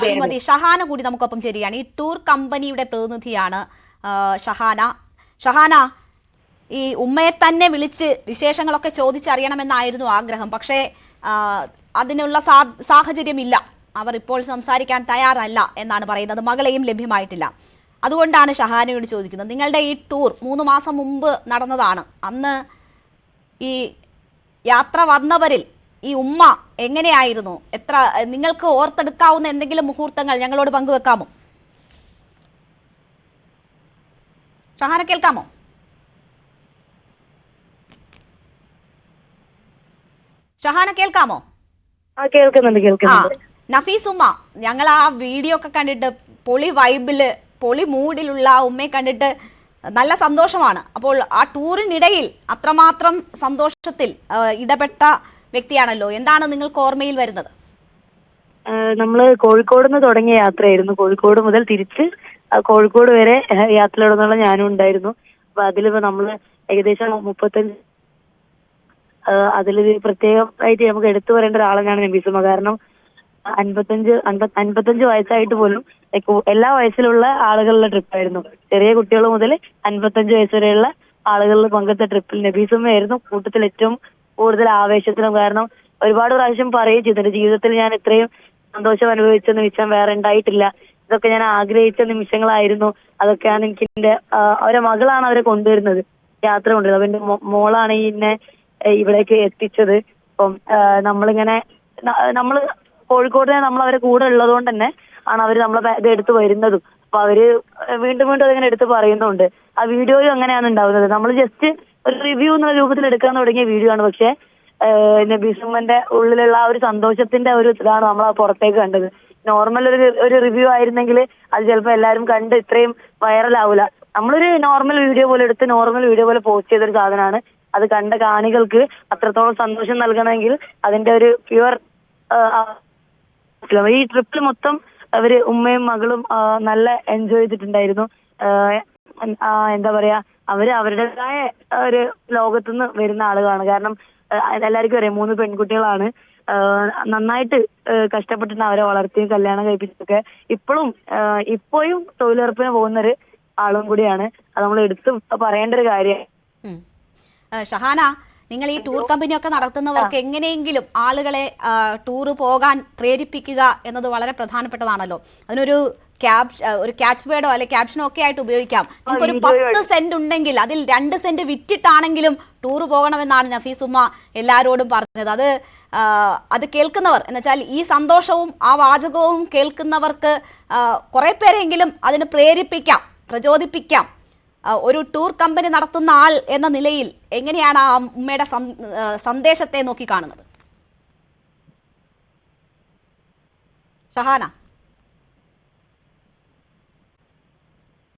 ശ്രീമതി ഷഹാന കൂടി നമുക്കൊപ്പം ചേരുകയാണ്. ഈ ടൂർ കമ്പനിയുടെ പ്രതിനിധിയാണ് ഷഹാന. ഷഹാന ഈ ഉമ്മയെ തന്നെ വിളിച്ച് വിശേഷങ്ങളൊക്കെ ചോദിച്ചറിയണമെന്നായിരുന്നു ആഗ്രഹം. പക്ഷേ അതിനുള്ള സാഹചര്യമില്ല. അവർ ഇപ്പോൾ സംസാരിക്കാൻ തയ്യാറല്ല എന്നാണ് പറയുന്നത്. മകളെയും ലഭ്യമായിട്ടില്ല. അതുകൊണ്ടാണ് ഷഹാനയോട് ചോദിക്കുന്നത്. നിങ്ങളുടെ ഈ ടൂർ മൂന്ന് മാസം മുമ്പ് നടന്നതാണ്. അന്ന് ഈ യാത്ര വന്നവരിൽ ഈ ഉമ്മ എങ്ങനെയായിരുന്നു? എത്ര നിങ്ങൾക്ക് ഓർത്തെടുക്കാവുന്ന എന്തെങ്കിലും മുഹൂർത്തങ്ങൾ ഞങ്ങളോട് പങ്കുവെക്കാമോ? ഷഹാന കേൾക്കാമോ? ഷഹാന കേൾക്കാമോ? കേൾക്കുന്നുണ്ട് കേൾക്കുന്നുണ്ട്. നഫീസ് ഉമ്മ ഞങ്ങൾ ആ വീഡിയോ ഒക്കെ കണ്ടിട്ട് പൊളി വൈബിൽ പൊളി മൂഡിലുള്ള ആ ഉമ്മയെ കണ്ടിട്ട് നല്ല സന്തോഷമാണ്. അപ്പോൾ ആ ടൂറിനിടയിൽ അത്രമാത്രം സന്തോഷത്തിൽ ഇടപെട്ട വ്യക്തിയാണല്ലോ. എന്താണ് നിങ്ങൾക്ക് ഓർമ്മയിൽ വരുന്നത്? നമ്മൾ കോഴിക്കോട് നിന്ന് തുടങ്ങിയ യാത്രയായിരുന്നു. കോഴിക്കോട് മുതൽ തിരിച്ച് കോഴിക്കോട് വരെ യാത്ര തുടർന്നുള്ള ഞാനും ഉണ്ടായിരുന്നു. അപ്പൊ അതിലിപ്പോ നമ്മൾ ഏകദേശം മുപ്പത്തഞ്ച് അതിൽ പ്രത്യേകമായിട്ട് നമുക്ക് എടുത്തു പറയേണ്ട ഒരാളെന്നാണ് നബീസുമ കാരണം അൻപത്തഞ്ച് അൻപ- അൻപത്തഞ്ച് വയസ്സായിട്ട് പോലും എല്ലാ വയസ്സിലുള്ള ആളുകളുടെ ട്രിപ്പായിരുന്നു. ചെറിയ കുട്ടികൾ മുതൽ അൻപത്തഞ്ച് വയസ്സ് വരെയുള്ള ആളുകളിൽ പങ്കെടുത്ത ട്രിപ്പിൽ നബീസുമ്മയായിരുന്നു കൂട്ടത്തിൽ ഏറ്റവും കൂടുതൽ ആവേശത്തിലും കാരണം ഒരുപാട് പ്രാവശ്യം പറയുകയും ചെയ്തിട്ടുണ്ട് ജീവിതത്തിൽ ഞാൻ ഇത്രയും സന്തോഷം അനുഭവിച്ച നിമിഷം വേറെ ഉണ്ടായിട്ടില്ല. ഇതൊക്കെ ഞാൻ ആഗ്രഹിച്ച നിമിഷങ്ങളായിരുന്നു. അതൊക്കെയാണ് എനിക്ക് എന്റെ അവരെ മകളാണ് അവരെ കൊണ്ടുവരുന്നത്. യാത്ര കൊണ്ടുവരുന്നത്. അപ്പൊ എന്റെ മോളാണ് എന്നെ ഇവിടേക്ക് എത്തിച്ചത്. അപ്പം നമ്മളിങ്ങനെ നമ്മൾ നമ്മൾ കോഴിക്കോട് നമ്മൾ അവരെ കൂടെ ഉള്ളത് കൊണ്ട് തന്നെ ആണ് അവർ നമ്മളെ ഇത് എടുത്ത് വരുന്നതും. അപ്പൊ അവർ വീണ്ടും വീണ്ടും അതിങ്ങനെ എടുത്ത് പറയുന്നുണ്ട്. ആ വീഡിയോയും അങ്ങനെയാണ് ഉണ്ടാവുന്നത്. നമ്മൾ ജസ്റ്റ് ഒരു റിവ്യൂ എന്നുള്ള രൂപത്തിൽ എടുക്കാൻ തുടങ്ങിയ വീഡിയോ ആണ്. പക്ഷെ നബീസുമ്മന്റെ ഉള്ളിലുള്ള ആ ഒരു സന്തോഷത്തിന്റെ ഒരു ഇതാണ് നമ്മൾ പുറത്തേക്ക് കണ്ടത്. നോർമൽ ഒരു ഒരു റിവ്യൂ ആയിരുന്നെങ്കിൽ അത് ചിലപ്പോൾ എല്ലാവരും കണ്ട് ഇത്രയും വൈറൽ ആവൂല. നമ്മളൊരു നോർമൽ വീഡിയോ പോലെ എടുത്ത് നോർമൽ വീഡിയോ പോലെ പോസ്റ്റ് ചെയ്തൊരു സാധനമാണ്. അത് കണ്ട കാണികൾക്ക് അത്രത്തോളം സന്തോഷം നൽകണമെങ്കിൽ അതിന്റെ ഒരു പ്യുവർ ഈ ട്രിപ്പിൽ മൊത്തം അവർ ഉമ്മയും മകളും നല്ല എൻജോയ് ചെയ്തിട്ടുണ്ടായിരുന്നു. എന്താ പറയാ അവർ അവരുടേതായ ഒരു ലോകത്തുനിന്ന് വരുന്ന ആളുകളാണ്. കാരണം എല്ലാവർക്കും അറിയാം മൂന്ന് പെൺകുട്ടികളാണ്. നന്നായിട്ട് കഷ്ടപ്പെട്ടിട്ട് അവരെ വളർത്തിയും കല്യാണം കഴിപ്പിച്ചൊക്കെ ഇപ്പോഴും ഇപ്പോഴും തൊഴിലുറപ്പിന് പോകുന്ന ഒരു ആളും കൂടിയാണ്. അത് നമ്മൾ എടുത്തു പറയേണ്ട ഒരു കാര്യം ഷഹാന നിങ്ങൾ ഈ ടൂർ കമ്പനിയൊക്കെ നടത്തുന്നവർക്ക് എങ്ങനെയെങ്കിലും ആളുകളെ ടൂർ പോകാൻ പ്രേരിപ്പിക്കുക എന്നത് വളരെ പ്രധാനപ്പെട്ടതാണല്ലോ. അതിനൊരു ക്യാപ് ഒരു ക്യാച്ച് വേർഡോ അല്ലെ ക്യാപ്ഷനോ ഒക്കെ ആയിട്ട് ഉപയോഗിക്കാം. നിങ്ങൾക്ക് ഒരു പത്ത് സെന്റ് ഉണ്ടെങ്കിൽ അതിൽ രണ്ട് സെന്റ് വിറ്റിട്ടാണെങ്കിലും ടൂർ പോകണമെന്നാണ് നഫീസ് ഉമ്മ എല്ലാവരോടും പറഞ്ഞത്. അത് അത് കേൾക്കുന്നവർ എന്നുവെച്ചാൽ ഈ സന്തോഷവും ആ വാചകവും കേൾക്കുന്നവർക്ക് കുറെ പേരെങ്കിലും അതിന് പ്രേരിപ്പിക്കാം പ്രചോദിപ്പിക്കാം. ഒരു ടൂർ കമ്പനി നടത്തുന്ന ആൾ എന്ന നിലയിൽ എങ്ങനെയാണ് ആ അമ്മയുടെ സന്ദേശത്തെ നോക്കി കാണുന്നത്? ഷഹാന.